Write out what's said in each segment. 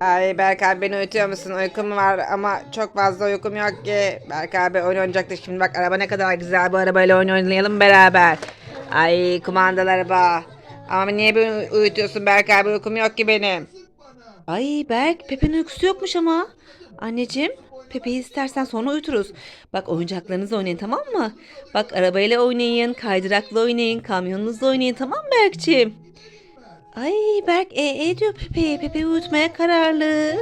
Ay Berk abi beni uyutuyor musun? Uykum var ama çok fazla uykum yok ki. Berk abi oyun oynayacaktık şimdi bak araba ne kadar güzel bu arabayla oyun oynayalım beraber. Ay kumandalı araba. Ama niye beni uyutuyorsun Berk abi uykum yok ki benim. Ay Berk Pepe'nin uykusu yokmuş ama. Anneciğim Pepe'yi istersen sonra uyuturuz. Bak oyuncaklarınızla oynayın tamam mı? Bak arabayla oynayın, kaydırakla oynayın, kamyonunuzla oynayın tamam mı Berk'ciğim? Ay Berk e, e diyor Pepe'ye. Pepe'yi uyutmaya kararlı.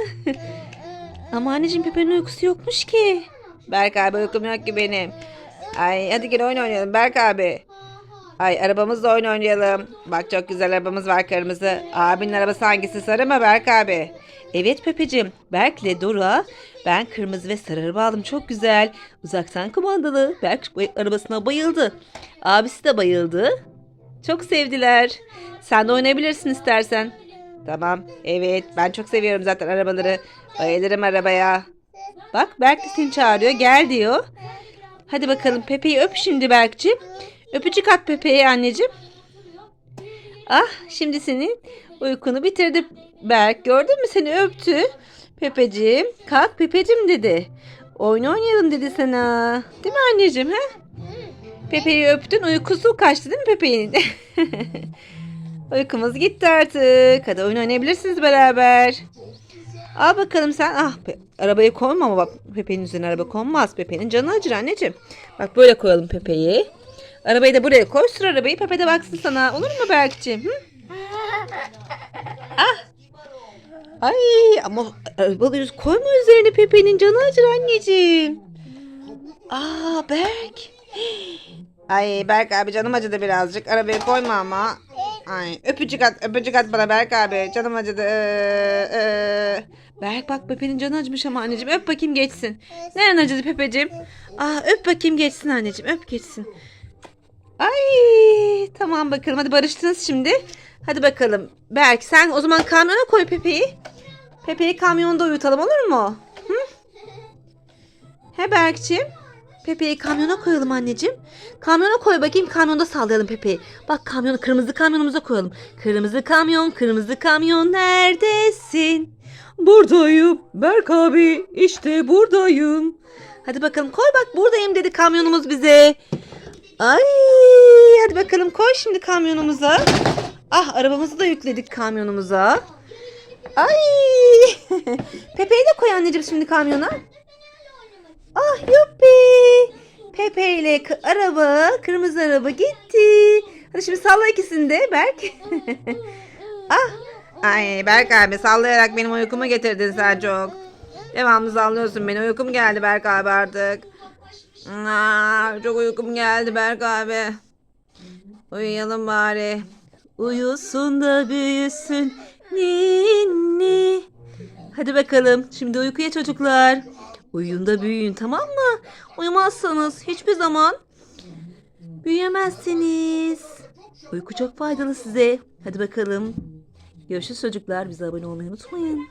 Ama anneciğim Pepe'nin uykusu yokmuş ki. Berk abi uykum yok ki benim. Ay hadi gel oyun oynayalım Berk abi. Ay arabamızla oyun oynayalım. Bak çok güzel arabamız var kırmızı. Abinin arabası hangisi sarı mı Berk abi? Evet Pepeciğim. Berk'le Dora ben kırmızı ve sarı araba aldım. Çok güzel. Uzaktan kumandalı. Berk arabasına bayıldı. Abisi de bayıldı. Çok sevdiler. Sen de oynayabilirsin istersen. Tamam. Evet. Ben çok seviyorum zaten arabaları. Bayılırım arabaya. Bak Berk de seni çağırıyor. Gel diyor. Hadi bakalım Pepe'yi öp şimdi Berk'ciğim. Öpücük at Pepe'ye anneciğim. Ah şimdi senin uykunu bitirdi Berk. Gördün mü seni öptü. Pepeciğim kalk Pepeciğim dedi. Oyun oynayalım dedi sana. Değil mi anneciğim he? Pepe'yi öptün uykusu kaçtı değil mi Pepe'nin? Uykumuz gitti artık. Hadi oyun oynayabilirsiniz beraber. Al bakalım sen. Ah Pe- arabayı koyma ama bak Pepe'nin üzerine araba konmaz. Pepe'nin canı acır anneciğim. Bak böyle koyalım Pepe'yi. Arabayı da buraya koy. Sür arabayı. Pepe de baksın sana. Olur mu Berk'ciğim? Hı? Ah. Ay ama arabayı koyma üzerine Pepe'nin canı acır anneciğim. Aa Berk. Ay Berk abi canım acıdı birazcık. Arabayı koyma ama. Ay öpücük at öpücük at bana Berk abi. Canım acıdı. Ee, ee. Berk bak Pepe'nin canı acımış ama anneciğim. Öp bakayım geçsin. Neren acıdı Pepeciğim? Aa öp bakayım geçsin anneciğim. Öp geçsin. Ay tamam bakalım. Hadi barıştınız şimdi. Hadi bakalım. Berk sen o zaman kamyona koy Pepe'yi. Pepe'yi kamyonda uyutalım olur mu? Hı? He Berk'ciğim. Pepe'yi kamyona koyalım anneciğim. Kamyona koy bakayım kamyonda sallayalım Pepe'yi. Bak kamyonu kırmızı kamyonumuza koyalım. Kırmızı kamyon kırmızı kamyon neredesin? Buradayım Berk abi işte buradayım. Hadi bakalım koy bak buradayım dedi kamyonumuz bize. Ay hadi bakalım koy şimdi kamyonumuza. Ah arabamızı da yükledik kamyonumuza. Ay Pepe'yi de koy anneciğim şimdi kamyona. Ah yuppi. K- araba, kırmızı araba gitti. Hadi şimdi salla ikisini de Berk. ah. Ay Berk abi sallayarak benim uykumu getirdin sen çok. Devamlı sallıyorsun beni. Uykum geldi Berk abi artık. Aa, çok uykum geldi Berk abi. Uyuyalım bari. Uyusun da büyüsün ninni. Hadi bakalım şimdi uykuya çocuklar. Uyuyun da büyüyün tamam mı? Uyumazsanız hiçbir zaman büyüyemezsiniz. Uyku çok faydalı size. Hadi bakalım. Görüşürüz çocuklar. Bize abone olmayı unutmayın.